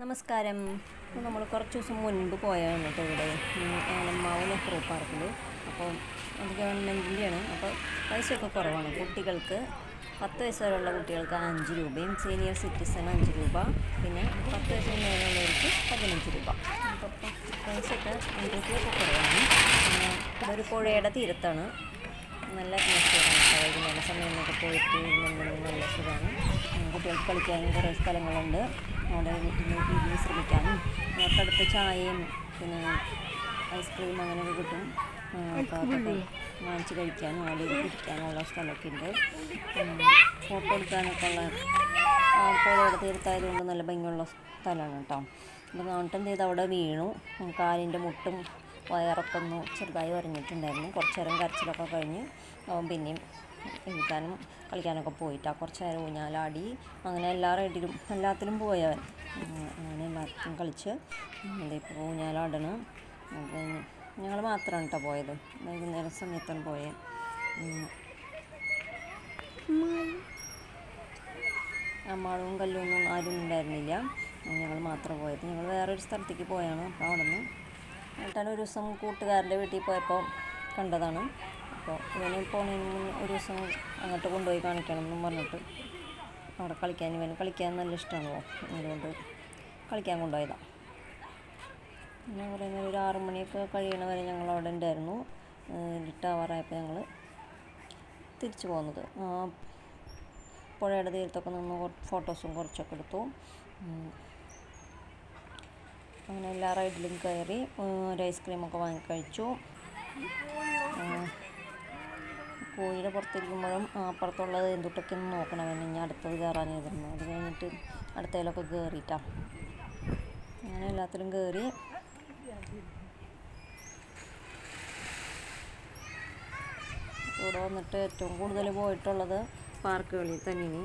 നമസ്കാരം. നമ്മൾ കുറച്ച് ദിവസം മുൻപ് പോയാണ് കേട്ടോ ഇവിടെ. ഏലമ്മാവ് നെഹ്റു പാർക്കിൽ അപ്പോൾ അത് ഗവൺമെന്റിന്റെയാണ് അപ്പോൾ പൈസയൊക്കെ കുറവാണ്. കുട്ടികൾക്ക് പത്ത് വയസ്സ് വരെയുള്ള കുട്ടികൾക്ക് അഞ്ച് രൂപയും സീനിയർ സിറ്റിസൺ അഞ്ച് രൂപ പിന്നെ പത്ത് വയസ്സിന് മേലുള്ളവർക്ക് പതിനഞ്ച് രൂപ. അപ്പോൾ പൈസയൊക്കെ നികുതിയൊക്കെ കുറവാണ്. ഇതൊരു പുഴയുടെ തീരത്താണ്. നല്ല അറ്റ്മോസ്ഫിയറാണ് വൈകുന്നേരം എന്നൊക്കെ പോയിട്ട് നല്ല സുഖമാണ് കുട്ടികൾക്ക് കളിക്കാനും കുറേ സ്ഥലങ്ങളുണ്ട്. അവിടെ വീട്ടിൽ ഇരുന്ന് ശ്രമിക്കാനും തൊട്ടടുത്ത് ചായയും പിന്നെ ഐസ്ക്രീം അങ്ങനെയൊക്കെ കിട്ടും. വാങ്ങിച്ച് കഴിക്കാനും അവിടെ ഇരിക്കാനുള്ള സ്ഥലമൊക്കെ ഉണ്ട്. ഫോട്ടോ എടുക്കാനൊക്കെ ഉള്ള ഫോട്ടോ പുഴയുടെ തീരത്തായതുകൊണ്ട് നല്ല ഭംഗിയുള്ള സ്ഥലമാണ് കേട്ടോ. അപ്പോൾ നാട്ടൻ ചെയ്ത്? അവിടെ വീണു. കാലിന്റെ മുട്ടും വയറൊക്കെ ഒന്ന് ചെറുതായി ഉറങ്ങിയിട്ടുണ്ടായിരുന്നു കുറച്ച് നേരം കരച്ചിലൊക്കെ കഴിഞ്ഞ് അവൻ പിന്നെയും എഴുതാനും കളിക്കാനൊക്കെ പോയിട്ടാണ് കുറച്ച് നേരം ഊഞ്ഞാലാടി. അങ്ങനെ എല്ലാ റൈഡിലും എല്ലാത്തിലും പോയവൻ. അങ്ങനെ എല്ലാത്തിലും കളിച്ച് ഇപ്പോൾ ഊഞ്ഞാലാടണം. ഞങ്ങൾ മാത്രമാണ് കേട്ടോ പോയത്. വൈകുന്നേരം സമയത്താണ് പോയത്. അമ്മാളും കല്ലൊന്നും ആരും ഉണ്ടായിരുന്നില്ല. ഞങ്ങൾ മാത്രം പോയത്. ഞങ്ങൾ വേറൊരു സ്ഥലത്തേക്ക് പോയാണ്. അപ്പോൾ അവിടെ നിന്ന് ഒരു ദിവസം കൂട്ടുകാരന്റെ വീട്ടിൽ പോയപ്പോൾ കണ്ടതാണ്. അപ്പോൾ ഇവന് പോണതിന് ഒരു ദിവസം അങ്ങോട്ട് കൊണ്ടുപോയി കാണിക്കണം എന്നും പറഞ്ഞിട്ട് അവിടെ കളിക്കാൻ ഇവന് കളിക്കാൻ നല്ല ഇഷ്ടമാണല്ലോ. അതുകൊണ്ട് കളിക്കാൻ കൊണ്ടുപോയതാണ് പിന്നെ പറയുന്നത് ഒരു ആറു മണിയൊക്കെ കഴിയണ വരെ ഞങ്ങൾ അവിടെ ഉണ്ടായിരുന്നു. ഇരുട്ടാവാറായപ്പോൾ ഞങ്ങൾ തിരിച്ചു പോകുന്നത് പുഴയുടെ തീരത്തൊക്കെ നിന്ന് ഫോട്ടോസും കുറച്ചൊക്കെ എടുത്തു. അങ്ങനെ എല്ലാ റൈഡിലും കയറി ഒരു ഐസ്ക്രീമൊക്കെ വാങ്ങി കഴിച്ചു. കോഴിയുടെ പുറത്തിരിക്കുമ്പോഴും അപ്പുറത്തുള്ളത് എന്തുട്ടൊക്കെ ഒന്ന് നോക്കണം ഇനി അടുത്തത് കയറാൻ ചെയ്തിരുന്നു അത് കഴിഞ്ഞിട്ട് അടുത്തതിലൊക്കെ കയറിയിട്ടാ. അങ്ങനെ എല്ലാത്തിലും കയറി. ഇവിടെ വന്നിട്ട് ഏറ്റവും കൂടുതൽ പോയിട്ടുള്ളത് പാർക്കുകളിൽ തന്നെയാണ്.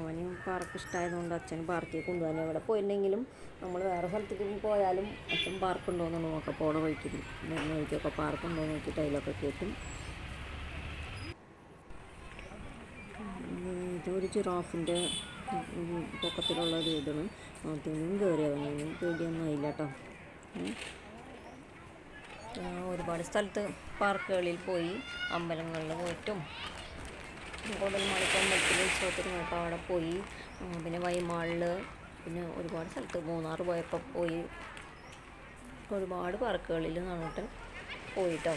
അവനും പാർക്ക് ഇഷ്ടമായതുകൊണ്ട് അച്ഛൻ പാർക്കിൽ കൊണ്ടുപോകാൻ എവിടെ പോയില്ലെങ്കിലും നമ്മൾ വേറെ സ്ഥലത്തേക്ക് പോയാലും അച്ഛൻ പാർക്ക് ഉണ്ടോയെന്ന് നോക്കാം. പോണ വഴിക്ക് വഴിക്കൊക്കെ പാർക്ക് ഉണ്ടോ എന്ന് നോക്കിയിട്ട് അതിലൊക്കെ കയറ്റും. ഇതൊരു ജിറാഫിന്റെ പൊക്കത്തിലുള്ള ഒരു ഇതാണ്. അതിനും കയറി അവനും പേടിയൊന്നും ആയില്ല കേട്ടോ. ഒരുപാട് സ്ഥലത്ത് പാർക്കുകളിൽ പോയി അമ്പലങ്ങളിൽ പോയിട്ടും കൂടുതൽ മണിക്കമ്പലത്തിൽ ഉത്സവത്തിന് പോയപ്പോൾ അവിടെ പോയി. പിന്നെ വൈമാളിൽ പിന്നെ ഒരുപാട് സ്ഥലത്ത് മൂന്നാർ പോയപ്പോൾ പോയി. ഒരുപാട് പാർക്കുകളിൽ നന്നിട്ട് പോയിട്ടോ